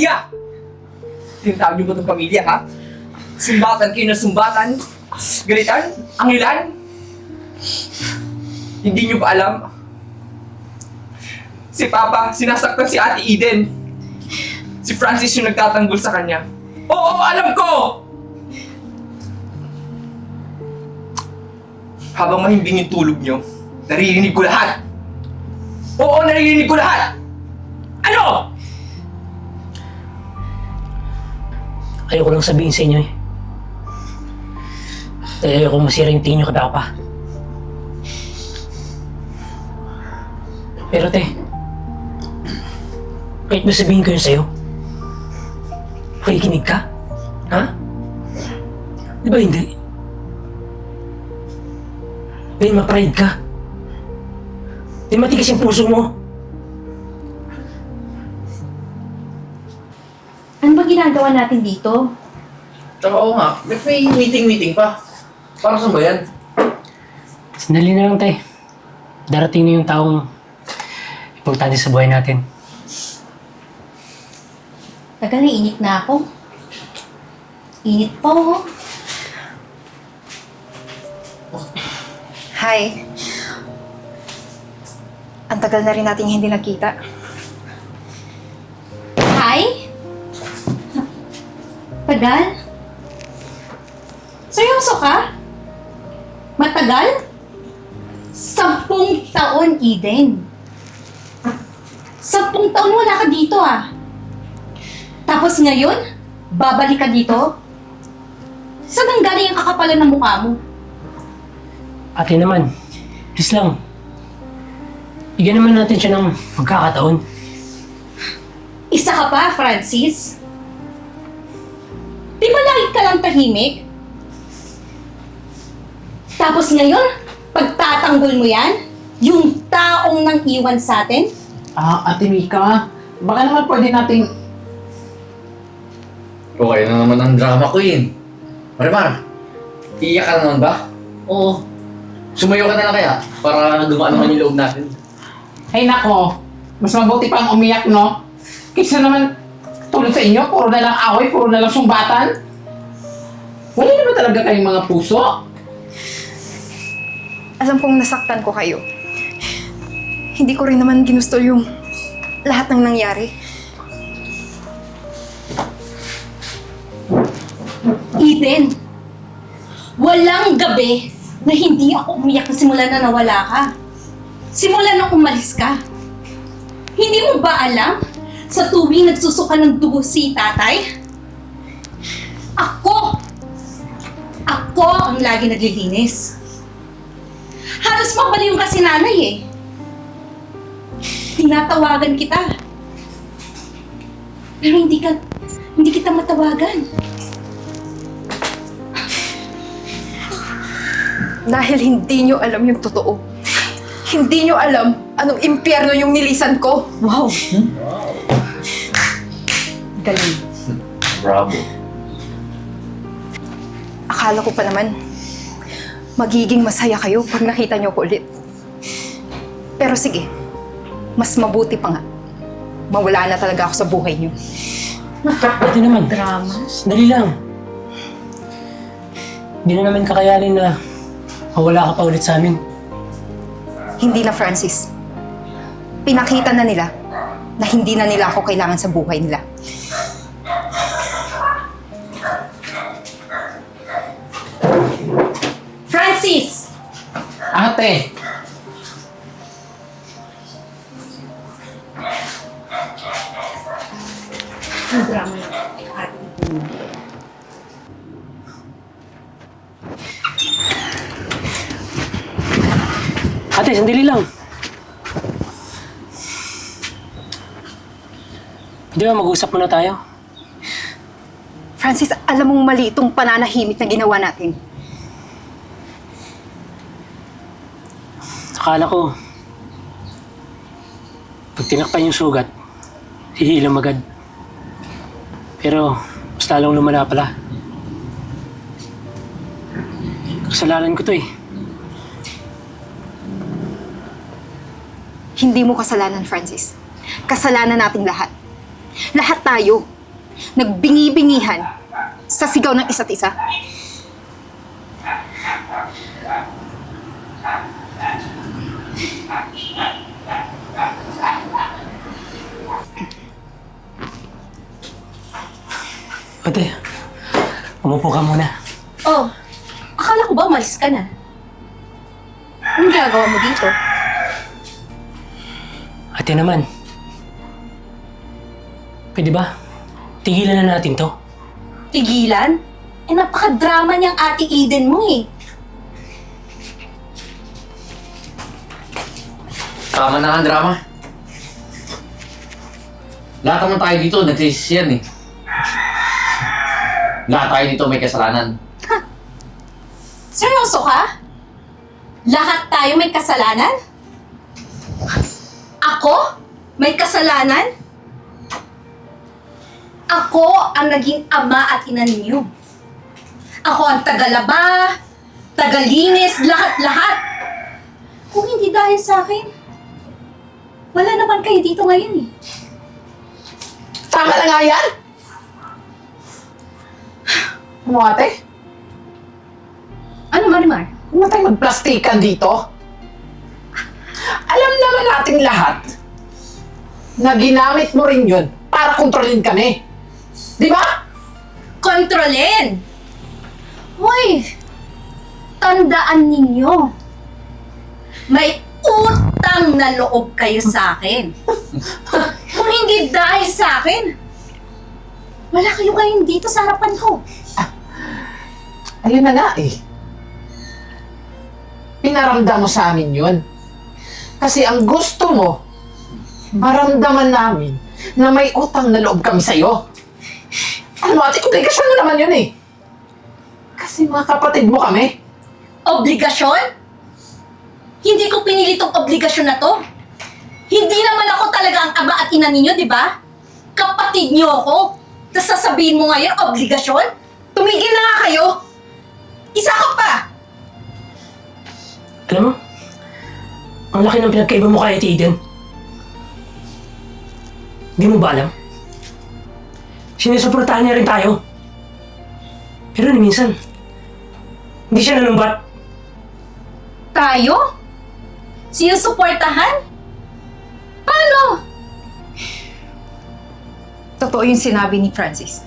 pamilya! Tinatawag niyo ba itong pamilya, ha? Sumbatan kayo ng sumbatan? Galitan? Angilan? Hindi niyo ba alam? Si Papa, sinasaktan si Ate Eden. Si Francis yung nagtatanggol sa kanya. Oo, alam ko! Habang mahimbing yung tulog niyo, naririnig ko lahat. Oo, naririnig ko lahat! Ayoko lang sabihin sa inyo eh. Dahil ayoko masira yung tingin nyo kay Papa. Pero te, kahit ba sabihin ko yun sa'yo, makikinig ka? Ha? Di ba hindi? Dahil ma-pride ka. Di matigas yung puso mo. Ginagawa natin dito? Tsaka oo nga, ba't may meeting-meeting pa? Para saan ba yan? Sandali na lang, te. Darating na yung taong importante sa buhay natin. Tagal na init na ako. Init pa oh. Hi. Ang tagal na rin nating hindi nagkita. Tagal? Seryoso ka? Matagal? Sampung taon, Eden. Sampung taon wala ka dito ah. Tapos ngayon, babalik ka dito? Saan ang galing ang kakapalan ng mukha mo? Ate naman, please lang. Bigyan naman natin siya ng magkakataon. Isa ka pa, Francis? Di ba lagi ka lang tahimik? Tapos ngayon, pagtatanggol mo yan, yung taong nang iwan sa atin, Ah, Ate Mika, baka naman pwede nating... Okay na naman ang drama queen. Marimar, iiyak ka na naman ba? Oo. Sumayo ka na lang kaya para gumaan naman yung loob natin. Ay nako, mas mabuti pang umiyak, no? Kaysa naman tulad sa inyo, puro na lang away, puro na lang sumbatan. Wala na ba talaga kayong mga puso? Alam kong nasaktan ko kayo. Hindi ko rin naman ginusto yung lahat ng nangyari. Eden, walang gabi na hindi ako umiyak na simula na nawala ka. Simula nang umalis ka. Hindi mo ba alam sa tuwing nagsusuka ng dugo si tatay? Ako! Ako ang lagi naglilinis. Halos mabaliw ka si nanay eh. Tinatawagan kita. Pero hindi ka, hindi kita matawagan. Dahil hindi nyo alam yung totoo. Hindi nyo alam anong impyerno yung nilisan ko. Wow! Galing. Bravo. Akala ko pa naman, magiging masaya kayo pag nakita nyo ko ulit. Pero sige, mas mabuti pa nga. Mawala na talaga ako sa buhay nyo. Ate naman, drama. Sandali lang. Hindi na namin kakayanin na mawala ka pa ulit sa amin. Hindi na, Francis. Pinakita na nila na hindi na nila ako kailangan sa buhay nila. Ate, Ang drama na. Ate, sandali lang. Di ba mag-usap muna tayo? Francis, alam mong mali itong pananahimik na ginawa natin. Akala ko, pag tinakpan yung sugat, hihilam agad. Pero, mas lalong lumala pala. Kasalanan ko to eh. Hindi mo kasalanan, Francis. Kasalanan nating lahat. Lahat tayo. nagbingi-bingihan sa sigaw ng isa't isa. Ate, umupo ka muna. Oh, akala ko ba umalis ka na? Anong ginagawa mo dito? Ate naman. Pwede ba? Tigilan na natin to. Tigilan? Eh, napaka-drama niyang ate Eden mo eh. Tama na ang drama. Lahat naman tayo dito, nagsisisi yan eh. Lahat tayo dito may kasalanan. Seryoso ka? Lahat tayo may kasalanan? Ako? May kasalanan? Ako ang naging ama at ina ninyo. Ako ang tagalaba, tagalinis, lahat-lahat. Kung hindi dahil sa akin, wala naman kayo dito ngayon eh. Tama na nga yan! Ano ate? Ano, Marimar? Huwag na tayo magplastikan dito. Alam naman nating lahat na ginamit mo rin yun para kontrolin kami. Di ba? Kontrolin! Hoy! Tandaan ninyo, may utang na loob kayo sa akin. Kung hindi dahil sa akin, wala kayo ngayon dito sa harapan ko. Ayun na nga eh. Pinaramdam mo sa amin yun. Kasi ang gusto mo, maramdaman namin na may utang na loob kami sa'yo. Ano ate, obligasyon mo naman yun eh. Kasi mga kapatid mo kami. Obligasyon? Hindi ko pinili tong obligasyon na to. Hindi naman ako talaga ang aba at ina ninyo, di ba? Kapatid niyo ako. Tapos sasabihin mo ngayon, obligasyon? Tumigil na nga kayo. Isa ka pa. Alam mo, ang laki ng pinagkaiba mo kay Ate Eden. Hindi mo ba alam? Sinusuportahan niya rin tayo. Pero ni minsan, hindi siya nanumbat. Tayo? Sinusuportahan? Paano? Totoo yung sinabi ni Francis.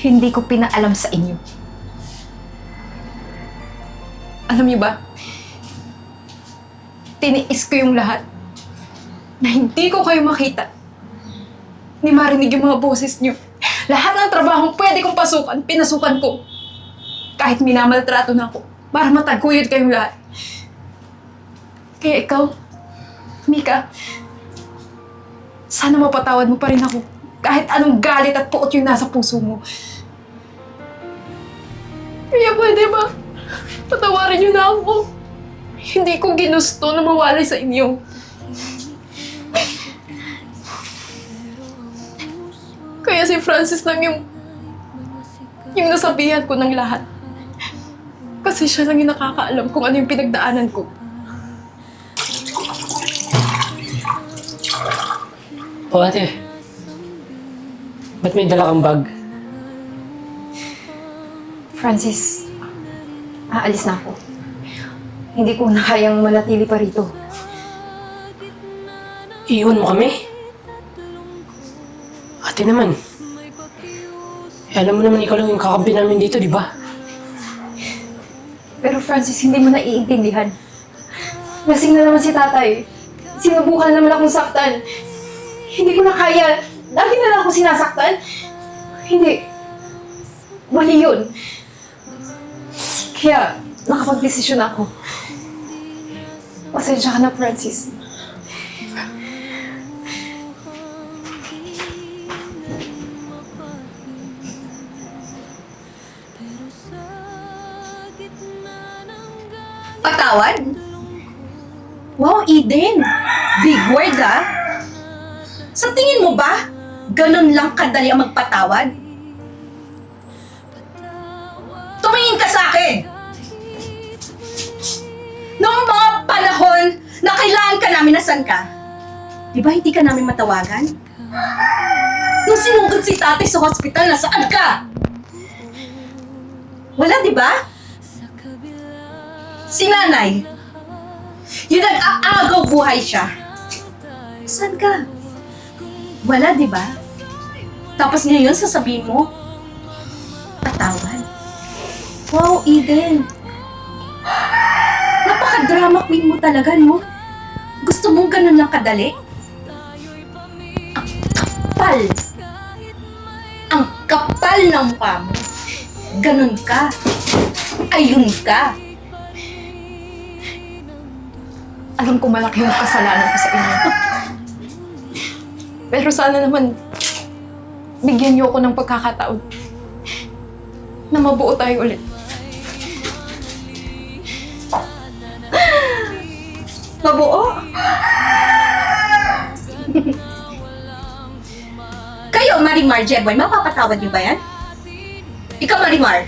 Hindi ko pinaalam sa inyo. Alam niyo ba? Tiniis ko yung lahat na hindi ko kayo makita. Ni marinig yung mga boses niyo. Lahat ng trabaho pwede kong pasukan, pinasukan ko. Kahit minamaltrato na ako para mataguyod kayong lahat. Kaya ikaw, Mika, sana mapatawad mo pa rin ako. Kahit anong galit at puot yung nasa puso mo. Kaya pwede ba? Patawarin niyo na ako. Hindi ko ginusto na mawalay sa inyo. Kaya si Francis lang yung yung nasabihan ko ng lahat. Kasi siya lang yung nakakaalam kung ano yung pinagdaanan ko. O ate, ba't may dala kang bag? Francis, aalis na ako. Hindi ko na kayang manatili pa rito. Iiwan mo kami? Ate naman. Eh, alam mo naman ikaw lang yung kakampi namin dito, di ba? Pero Francis, hindi mo naiintindihan. Lasing na naman si tatay. Sinubukan naman akong saktan. Hindi ko na kaya. Lagi na lang ako sinasaktan. Hindi. Mali yun. Kaya, nakapag-desisyon ako. Pasensya ka na, Francis. Patawad? Wow, Eden! Big word ah! Sa tingin mo ba, ganun lang kadali ang magpatawad? Tumingin ka sa akin! Noong mga panahon na kailangan ka namin, nasan ka? Di ba hindi ka namin matawagan? Nung sinugod si tatay sa hospital, nasaan ka? Wala, di ba? Si nanay. Yung nag-aagaw buhay siya. Saan ka? Wala, di ba? Tapos ngayon, sasabihin mo, patawad. Wow, Eden. Napaka-drama queen mo talaga, no? Gusto mong ganun lang kadali? Ang kapal! Ang kapal ng mukha mo. Ganun ka. Ayun ka. Alam ko malaki yung kasalanan ko sa inyo. Pero sana naman, bigyan niyo ako ng pagkakataon na mabuo tayo ulit. Mabuo. Kayo, Marimar Jeboy, mapapatawad niyo ba yan? Ikaw, Marimar.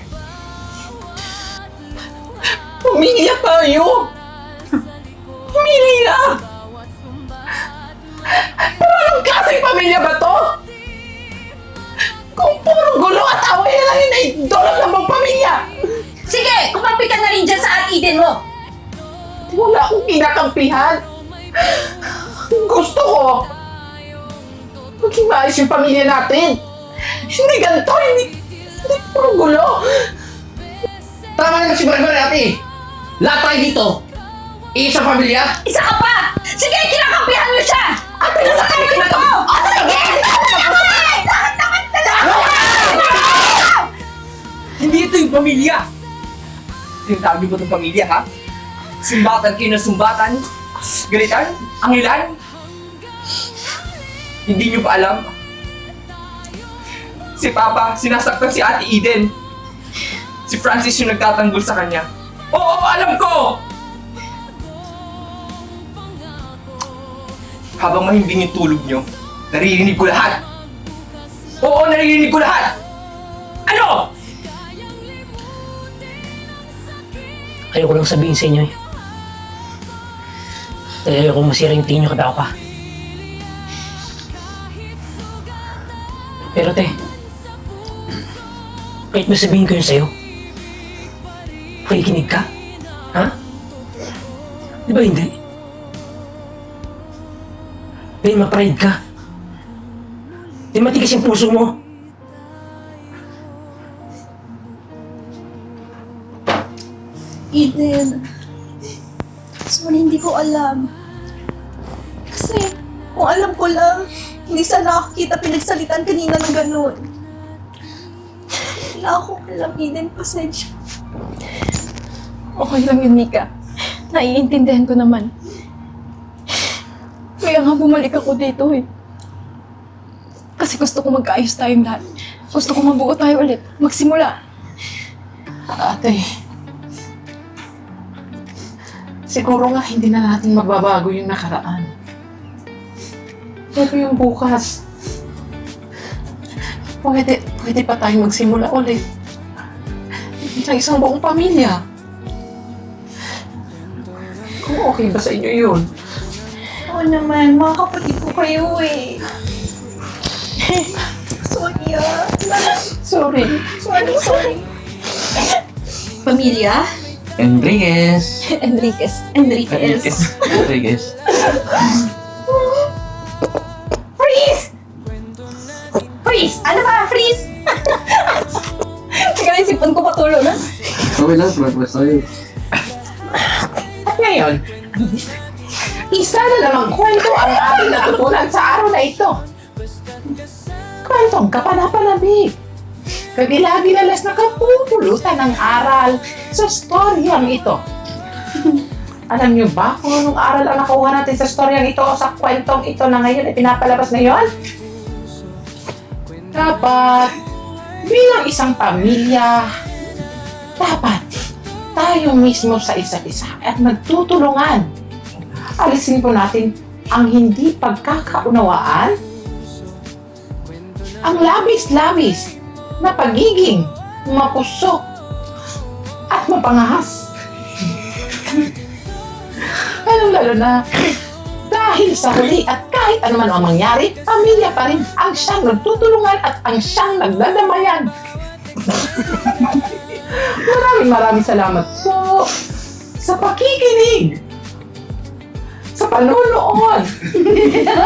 Pumilya tayo! Pumilya! Pero anong klaseng pamilya ba to? Kung puro gulo at away na lang yung naidolot ng mga pamilya! Sige, kumapi ka na rin dyan sa at Eden mo. Wala akong kinakampihan. Gusto ko maging maayos yung pamilya natin. Hindi ganito, hindi, hindi puro gulo. Tama na si Marimar ate. Lahat tayo dito. Isang pamilya. Isa ka pa! Sige, kinakampihan mo siya! Hindi ito yung pamilya! Sinasabi mo itong pamilya, ha? Sumbatan kayo ng sumbatan? Galitan? Angilan? Hindi nyo ba alam? Si Papa, sinasaktan si Ate Eden. Si Francis yung nagtatanggol sa kanya. Oo, alam ko! Habang mahimbing yung tulog nyo, naririnig ko lahat. Oo, naririnig ko lahat! Ano? Ayoko lang sabihin sa inyo eh. Dahil ayoko masira yung tingin nyo kada pa. Pero te, kahit masabihin ko yun sa'yo, makikinig ka? Ha? Di ba hindi? Dahil ma-pride ka. Di matigas yung puso mo. Eden. Sorry, hindi ko alam. Kasi, kung alam ko lang, hindi sana ako kita pinagsalitan kanina ng ganun. Wala akong alam, Eden. Pasensya. Okay lang yun, Nika. Naiintindihan ko naman. Kaya nga bumalik ako dito eh. Kasi gusto ko magkaayos tayong lahat. Gusto ko mabuo tayo ulit. Magsimula. Ate, siguro nga hindi na natin mababago yung nakaraan. Pero yung bukas, pwede, pwede pa tayong magsimula ulit. Sa isang buong pamilya. Kung okay ba sa inyo yun? Oo naman, mga kapatid ko kayo eh. sorry ah. Sorry. Sorry, sorry. Pamilya? Enriquez. Enriquez. Enriquez. Enriquez. Freeze! Freeze! Ano ba? Freeze! Teka, isipan ko patulo na. Okay lang, plus tayo. At ngayon, isa na namang kwento ang ating natutunan sa araw na ito. Kwentong kapanapanabik. Kagilagilalas na kapupulutan ng aral sa storyang ito. Alam niyo ba kung anong aral ang nakuha natin sa storyang ito o sa kwentong ito na ngayon ay pinapalabas ngayon? Dapat, bilang isang pamilya, dapat tayo mismo sa isa't isa at magtutulungan. Alisin po natin ang hindi pagkakaunawaan, ang labis-labis na pagiging mapusok at mapangahas. Lalong-lalo na dahil sa huli at kahit kahit ano man ang mangyari, pamilya pa rin ang siyang nagtutulungan at ang siyang nagdadamayan. maraming maraming salamat po sa pakikinig sa panunood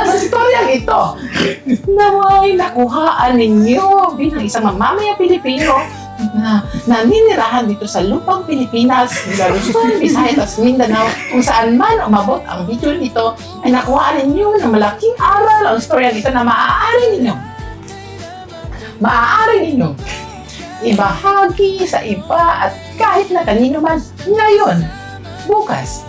sa storyang ito. Naway nakuhaan ninyo bilang isang mamamaya Pilipino na naninirahan dito sa lupang Pilipinas, Luzon, Visayas at Mindanao, kung saan man umabot ang video nito, ay nakuhaan ninyo ng malaking aral ang storyang ito na maaari ninyo. Maaari ninyo ibahagi sa iba at kahit na kanino man ngayon, bukas,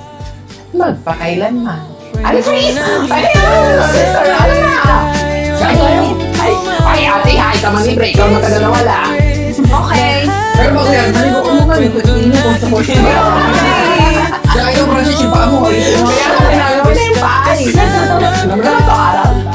Magpakailanman. Ano ko yun? Ay, ano na? Ay, ay, ate, ay, tama ni Break. Ikaw matagal na wala. Okay. Pero bago yan, mali ko kung ano, kung ano, kung sa portion mo. Kaya ikaw, Francis, yung paa mo. Kaya ako, pinagawa na yung paa. Ano na to,